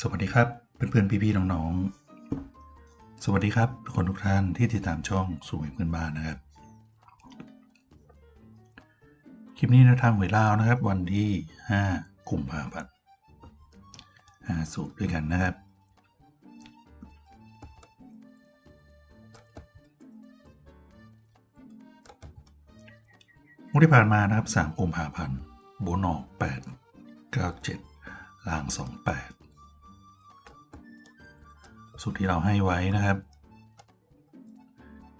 สวัสดีครับเพื่อนๆพี่ๆน้องๆ สวัสดีครับทุกคนทุกท่านที่ติดตามช่องสู่เพื่อนบ้านนะครับ คลิปนี้นะทางหวยลาวนะครับ วันที่ 5 กุมภาพันธ์หาสูตรด้วยกันนะครับ งวดที่ผ่านมานะครับ 3 กุมภาพันธ์โบนออก8 97ล่าง 28 สูตรที่เราให้ไว้นะครับ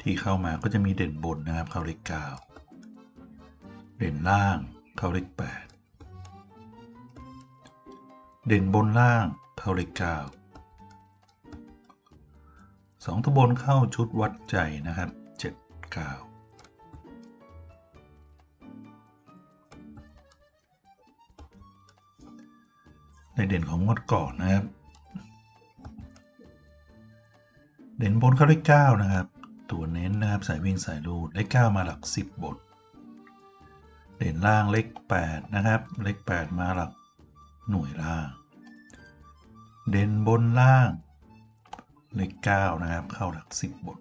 ที่เข้ามาก็จะมีเด่นบนนะครับ เข้าเลข9เด่นล่างเข้าเลข8เด่นบนล่างเข้าเลข9สองตัวบนเข้าชุดวัดใจนะครับ7 9ในเด่นของงวดก่อนนะครับ เด่นบนเข้าเลขเก้านะครับ ตัวเน้นนะครับสายวิ่งสายรูดเลขเก้ามาหลักสิบบนเด่นล่างเลขแปดนะครับ เลขแปดมาหลักหน่วยล่าง เด่นบนล่าง เลขเก้านะครับ เข้าหลักสิบบน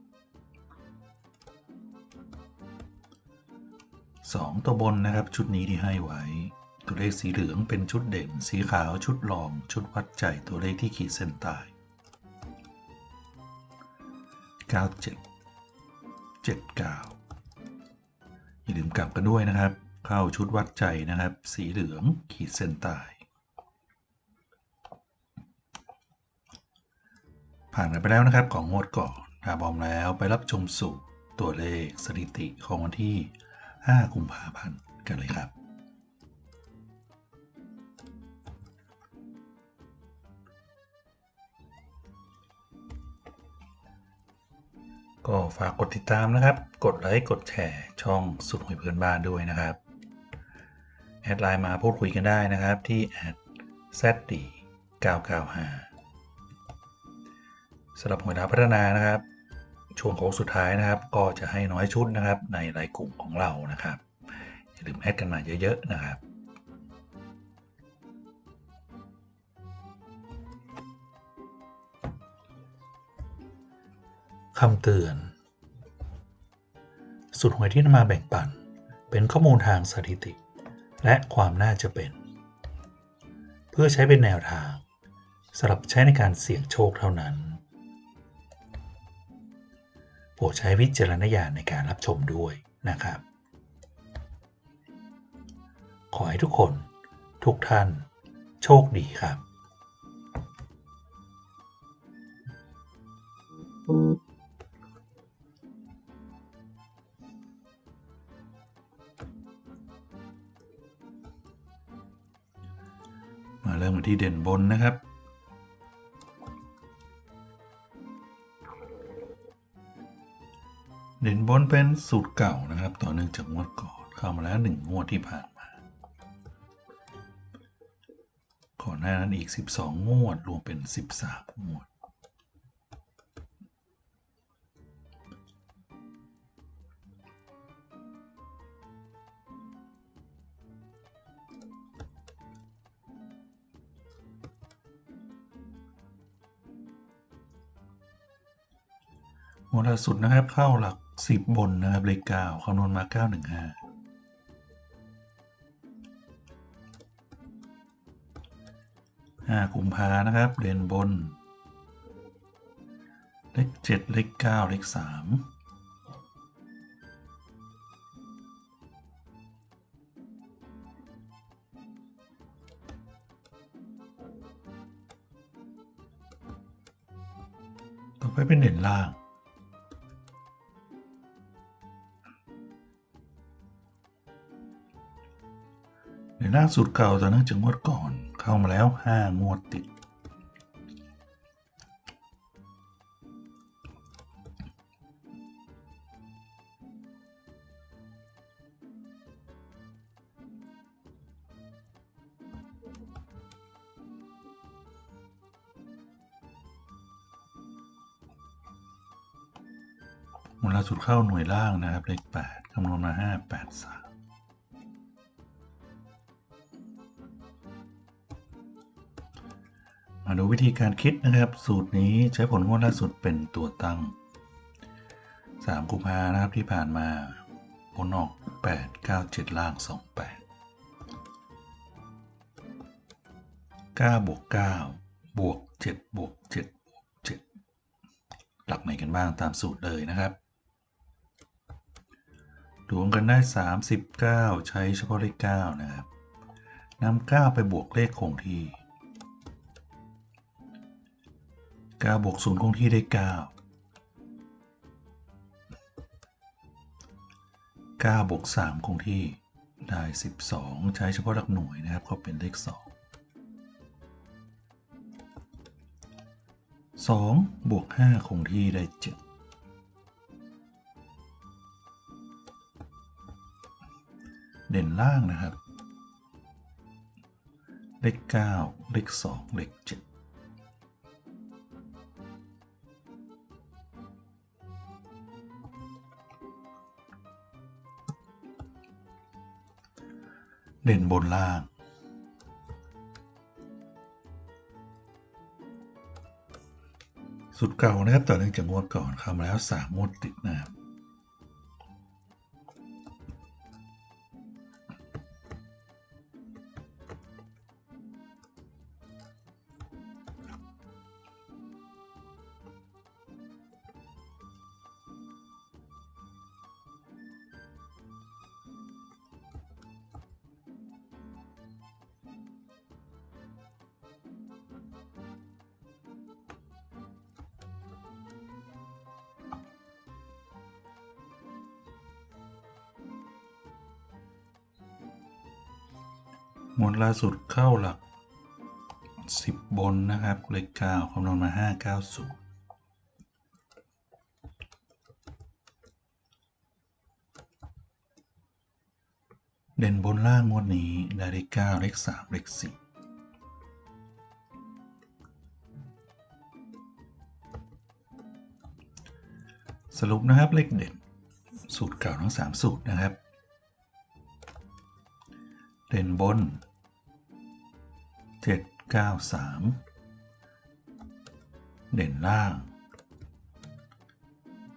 สองตัวบนนะครับชุดนี้ที่ให้ไว้ ตัวเลขสีเหลืองเป็นชุดเด่น สีขาวชุดรอง ชุดวัดใจตัวเลขที่ขีดเส้นใต้ 97 79อย่าลืมกลับกันด้วยนะครับ เข้าชุดวัดใจนะครับ สีเหลืองขีดเส้นใต้ผ่านไปแล้วนะครับของงวดก่อนถ้าพร้อมแล้วไปรับชมสูตรตัวเลขสถิติของวันที่ 5 กุมภาพันธ์กันเลยครับ ก็ฝากกดติดตามนะครับ กดไลค์ กดแชร์ช่องสุดหวยเพื่อนบ้านด้วยนะครับ แอดไลน์มาพูดคุยกันได้นะครับที่แอด zd 995สำหรับหวยดาวพัฒนานะครับ ช่วงโค้งสุดท้ายนะครับ ก็จะให้น้อยชุดนะครับในรายกลุ่มของเรานะครับอย่าลืมแอดกันมาเยอะๆนะครับ คำเตือน สุดหวยที่นำมาแบ่งปัน เป็นข้อมูลทางสถิติ และความน่าจะเป็น เพื่อใช้เป็นแนวทางสำหรับใช้ในการเสี่ยงโชคเท่านั้น โปรดใช้วิจารณญาณในการรับชมด้วยนะครับ ขอให้ทุกคนทุกท่าน โชคดีครับมาเริ่ ที่เด่นบนนะครับ เด่นบนเป็นสูตรเก่านะครับ ต่อเนื่องจากงวดก่อนเข้ามาแล้วหนึ่งงวดที่ผ่านมาก่อนหน้านั้นอีก 12 งวดรวมเป็น 13 งวด ล่าสุดนะครับเข้าหลัก 10 บนนะครับเลข9คำนวณมา 915 5กุมภานะครับ เด่นบน เลข7เลข9เลข3ต่อไปเป็นเด่นล่าง ล่าสุดเก่าต่อเนื่องจากงวดก่อน เข้ามาแล้ว 5 งวดติด มูลค่าสุดเข้าหน่วยล่างนะครับ เลข 8 คำนวณมา 5 8 3 ดูวิธีการคิดนะครับ สูตรนี้ใช้ผลงวดล่าสุดเป็นตัวตั้ง 3 กุมภานะครับที่ผ่านมาผลออก 8 9 7 ล่าง 28 9บวก9บวก7บวก7บวก7หลักไหนกันบ้างตามสูตรเลยนะครับรวมกันได้ 39 ใช้เฉพาะเลข9นะครับนำ9ไปบวกเลขคงที่ 9บวก0คงที่ได้ 9 9บวก3คงที่ได้ 12 ใช้เฉพาะหลักหน่วยนะครับ ก็เป็นเลข 2 2บวก5คงที่ได้ 7 เด่นล่างนะครับ เลข 9 เลข 2 เลข 7 เด่นบนล่าง สุดเก่านะครับต่อเนื่องจากงวดก่อนเข้ามาแล้วสามงวดติดนะครับ งวดล่าสุดเข้าหลัก 10 บนนะครับเลข9คำนวณมา 590เด่นบนล่างงวดนี้ได้เลข9เลข3เลข4สรุปนะครับเลขเด่น สูตรเก่าทั้ง3สูตรนะครับ เด่นบน 7 9 3 เด่นล่าง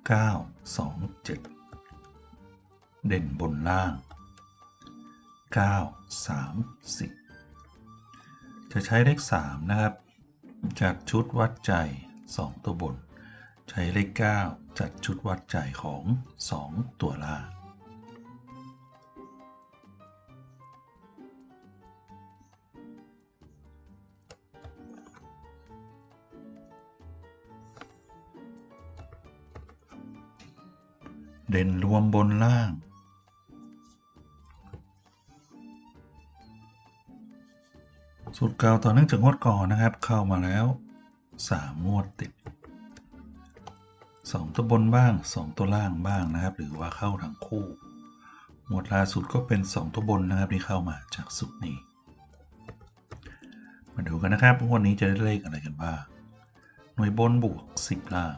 9 2 7 เด่นบนล่าง 930 จะใช้เลข 3 นะครับ จัดชุดวัดใจ 2 ตัวบน ใช้เลข 9 จัดชุดวัดใจของ 2 ตัวล่าง เด่นรวมบนล่าง สูตรเก่าต่อเนื่องจากงวดก่อนนะครับ เข้ามาแล้ว 3 งวดติด 2 ตัวบนบ้าง 2 ตัวล่างบ้างนะครับ หรือว่าเข้าทั้งคู่งวดล่าสุดก็เป็น 2 ตัวบนนะครับที่เข้ามาจากสูตรนี้ มาดูกันนะครับงวดนี้จะได้เลขอะไรกันบ้าง หน่วยบนบวก 10 ล่าง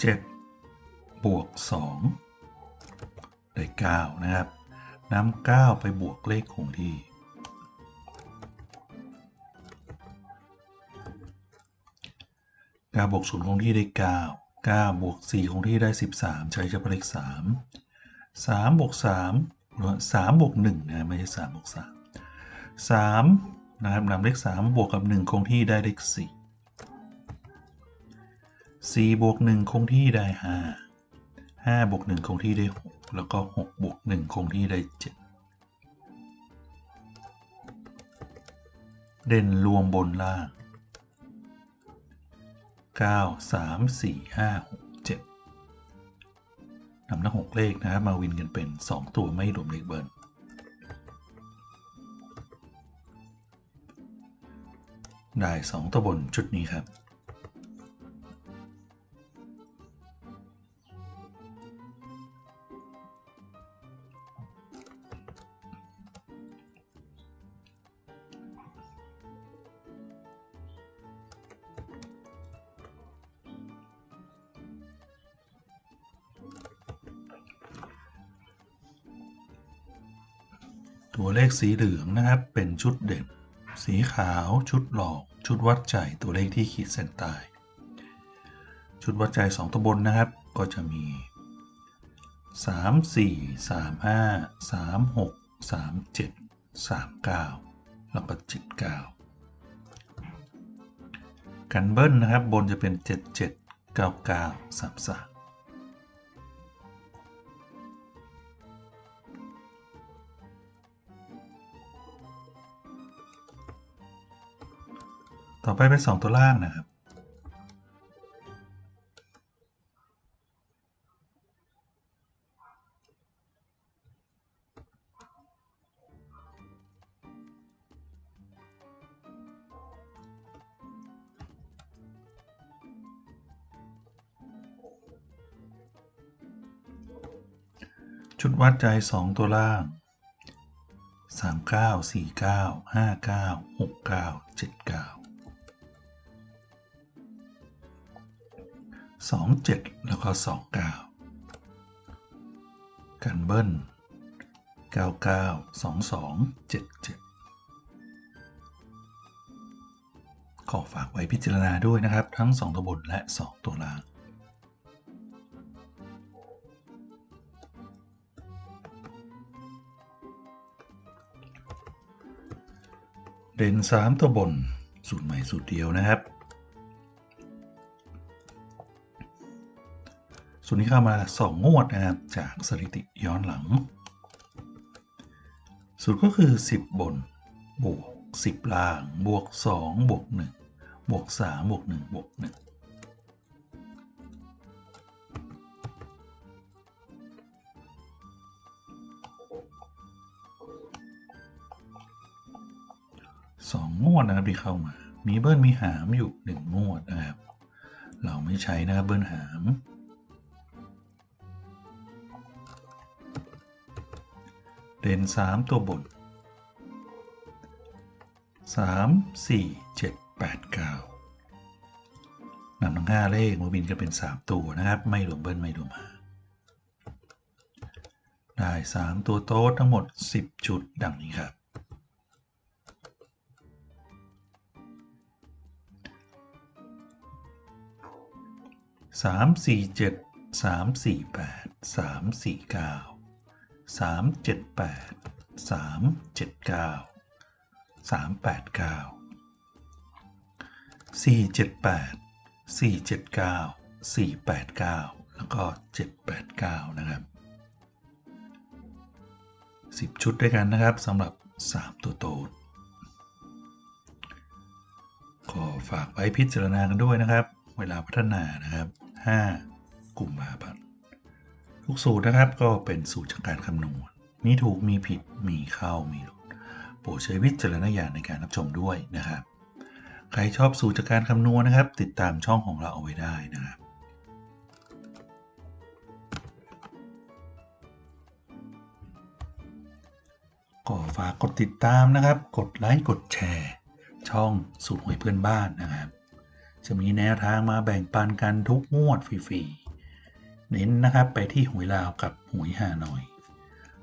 เจ็ดบวกสองได้เก้านะครับนำเก้าไปบวกเลขคงที่เก้าบวกศูนย์คงที่ได้เก้าก้าบวกสี่คงที่ได้สิบสามใช้เฉพาะเลขสามสามบวกสามหรือสามบวกหนึ่งนะ ไม่ใช่สามบวกสามสามนะครับนำเลขสามบวกกับหนึ่งคงที่ได้เลขสี่ 4บวก1คงที่ได้ 5 5บวก1คงที่ได้ 6 แล้วก็6บวก1คงที่ได้ 7 เด่นรวมบนล่าง 9 3 4 5 6 7นำทั้ง6เลขนะครับมาวินกันเป็น 2 ตัวไม่รวมเลขเบิร์นได้ 2 ตัวบนชุดนี้ครับ ตัวเลขสีเหลืองนะครับ เป็นชุดเด่น สีขาวชุดหลอก ชุดวัดใจตัวเลขที่ขีดเส้นใต้ชุดวัดใจ 2ตัวบนนะครับ ก็จะมี 3 4 3 5 3 6 3 7 3 9 แล้วก็ 7 9 กันเบิ้ลนะครับ บนจะเป็น 7 7 9 ต่อไปเป็น 2 ตัวล่างนะครับ ชุดวัดใจ 2 ตัวล่าง39 49 59 69 79 27 แล้วก็ 29 กันเบิ้ล 99 22 77 ขอฝากไว้พิจารณาด้วยนะครับ ทั้ง 2 ตัวบนและ 2 ตัวล่าง เด่น 3 ตัวบน สูตรใหม่สูตรเดียวนะครับ สูตรนี้เข้ามา 2 งวดนะครับจากสถิติย้อนหลัง สูตรก็คือ 10 บน บวก 10 ล่าง บวก 2 บวก 1 บวก 3 บวก 1 บวก 1สองงวดนะครับที่เข้ามา มีเบิ้ลมีหามอยู่หนึ่งงวดนะครับ เราไม่ใช้นะครับเบิ้ลหาม เด่นสามตัวบนสามสี่เจ็ดแปดเก้านำทั้งห้าเลขมาบินกันเป็นสามตัวนะครับ ไม่รวมเบิ้ลไม่รวมหาได้สามตัวโต๊ดทั้งหมดสิบชุดดังนี้ครับสามสี่เจ็ดสามสี่แปดสามสี่เก้า สามเจ็ดแปดสามเจ็ดเก้าสามแปดเก้าสี่เจ็ดแปดสี่เจ็ดเก้าสี่แปดเก้าแล้วก็เจ็ดแปดเก้านะครับสิบชุดด้วยกันนะครับสำหรับสามตัวโตดขอฝากไว้พิจารณากันด้วยนะครับ เวลาพัฒนานะครับ 5 กลุ่มภาพันธ์ ทุกสูตรนะครับก็เป็นสูตรจากการคำนวณ มีถูกมีผิดมีเข้ามีหลุดโปรดใช้วิจารณญาณในการรับชมด้วยนะครับ ใครชอบสูตรจากการคำนวณนะครับ ติดตามช่องของเราเอาไว้ได้นะครับก็ฝากกดติดตามนะครับ กดไลค์กดแชร์ ช่องสูตรหวยเพื่อนบ้านนะครับ จะมีแนวทางมาแบ่งปันกันทุกงวดฟรีๆ เน้นนะครับไปที่หวยลาวกับหวยฮานอย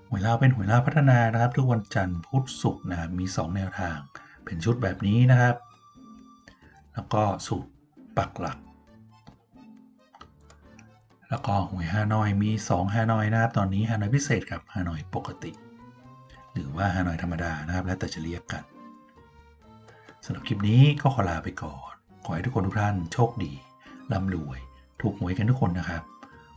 หวยลาวเป็นหวยลาวพัฒนานะครับ ทุกวันจันทร์พุธศุกร์นะครับมี 2 แนวทาง เป็นชุดแบบนี้นะครับ แล้วก็สูตรปักหลัก แล้วก็หวยฮานอยมี 2 ฮานอยนะครับ ตอนนี้ฮานอยพิเศษกับฮานอยปกติ หรือว่าฮานอยธรรมดานะครับ แล้วแต่จะเรียกกันสำหรับคลิปนี้ก็ขอลาไปก่อน ขอให้ทุกคนทุกท่านโชคดีร่ำรวย ถูกหวยกันทุกคนนะครับ